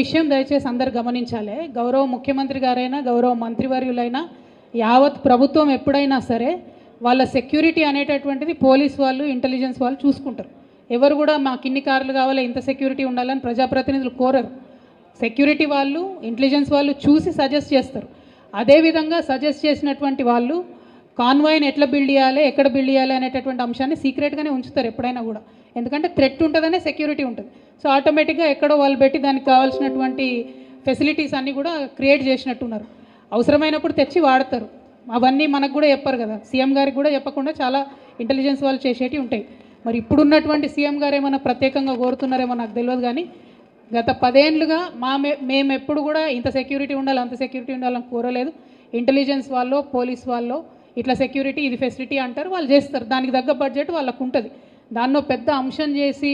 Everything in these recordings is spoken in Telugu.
విషయం దయచేసి అందరు గమనించాలి. గౌరవ ముఖ్యమంత్రి గారైనా గౌరవ మంత్రివర్యులైనా యావత్ ప్రభుత్వం ఎప్పుడైనా సరే వాళ్ళ సెక్యూరిటీ అనేటటువంటిది పోలీస్ వాళ్ళు ఇంటెలిజెన్స్ వాళ్ళు చూసుకుంటారు. ఎవరు కూడా మాకు ఇన్ని కార్లు కావాలి ఇంత సెక్యూరిటీ ఉండాలని ప్రజాప్రతినిధులు కోరరు. సెక్యూరిటీ వాళ్ళు ఇంటెలిజెన్స్ వాళ్ళు చూసి సజెస్ట్ చేస్తారు. అదేవిధంగా సజెస్ట్ చేసినటువంటి వాళ్ళు కాన్వాయ్ని ఎట్లా బిల్డ్ చేయాలి ఎక్కడ బిల్డ్ చేయాలి అనేటటువంటి అంశాన్ని సీక్రెట్గానే ఉంచుతారు ఎప్పుడైనా కూడా. ఎందుకంటే థ్రెట్ ఉంటుందనే సెక్యూరిటీ ఉంటుంది. సో ఆటోమేటిక్గా ఎక్కడో వాళ్ళు పెట్టి దానికి కావాల్సినటువంటి ఫెసిలిటీస్ అన్నీ కూడా క్రియేట్ చేసినట్టున్నారు. అవసరమైనప్పుడు తెచ్చి వాడతారు. అవన్నీ మనకు కూడా చెప్పారు కదా. సీఎం గారికి కూడా చెప్పకుండా చాలా ఇంటెలిజెన్స్ వాళ్ళు చేసేటివి ఉంటాయి. మరి ఇప్పుడున్నటువంటి సీఎం గారు ఏమైనా ప్రత్యేకంగా కోరుతున్నారేమో నాకు తెలియదు కానీ గత పదేండ్లుగా మా మే మేము ఎప్పుడు కూడా ఇంత సెక్యూరిటీ ఉండాలి అంత సెక్యూరిటీ ఉండాలని కోరలేదు. ఇంటెలిజెన్స్ వాళ్ళు పోలీస్ వాళ్ళు ఇట్లా సెక్యూరిటీ ఇది ఫెసిలిటీ అంటారు వాళ్ళు చేస్తారు. దానికి తగ్గ బడ్జెట్ వాళ్ళకు ఉంటుంది దాన్నో పెద్ద అంశం చేసి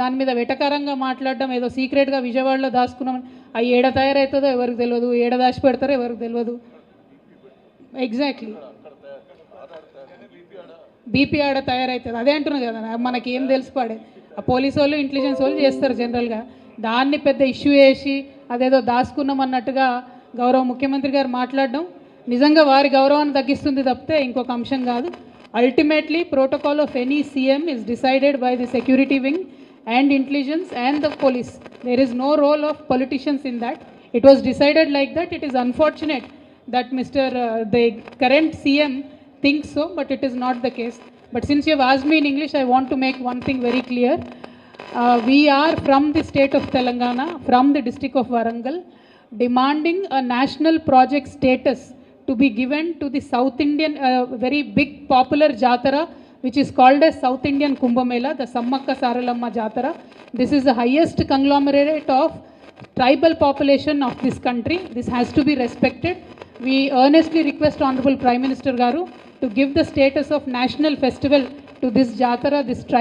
దాని మీద వెటకారంగా మాట్లాడడం ఏదో సీక్రెట్గా విజయవాడలో దాచుకున్నాం అవి ఏడ తయారవుతుందో ఎవరికి తెలియదు ఏడ దాచి పెడతారో ఎవరికి తెలియదు ఎగ్జాక్ట్లీ బీపీ ఆడ తయారవుతుంది అదే అంటున్నాను కదా మనకి ఏం తెలిసిపాడే ఆ పోలీసు వాళ్ళు ఇంటెలిజెన్స్ వాళ్ళు చేస్తారు జనరల్గా దాన్ని పెద్ద ఇష్యూ చేసి అదేదో దాచుకున్నాం అన్నట్టుగా గౌరవ ముఖ్యమంత్రి గారు మాట్లాడడం నిజంగా వారి గౌరవాన్ని తగ్గిస్తుంది తప్పితే ఇంకొక అంశం కాదు. Ultimately protocol of any CM is decided by the security wing and intelligence and the police there is no role of politicians in that it was decided like that it is unfortunate that mister the current CM think so but it is not the case but since you was me in English I want to make one thing very clear we're from the state of Telangana from the district of Warangal demanding a national project status to be given to the south indian uh, very big popular jatara which is called as south indian kumbh mela the sammakka saralamma jatara this is the highest conglomerate of tribal population of this country. This has to be respected. We earnestly request Honorable Prime Minister Garu to give the status of national festival to this Jatara, this tribe.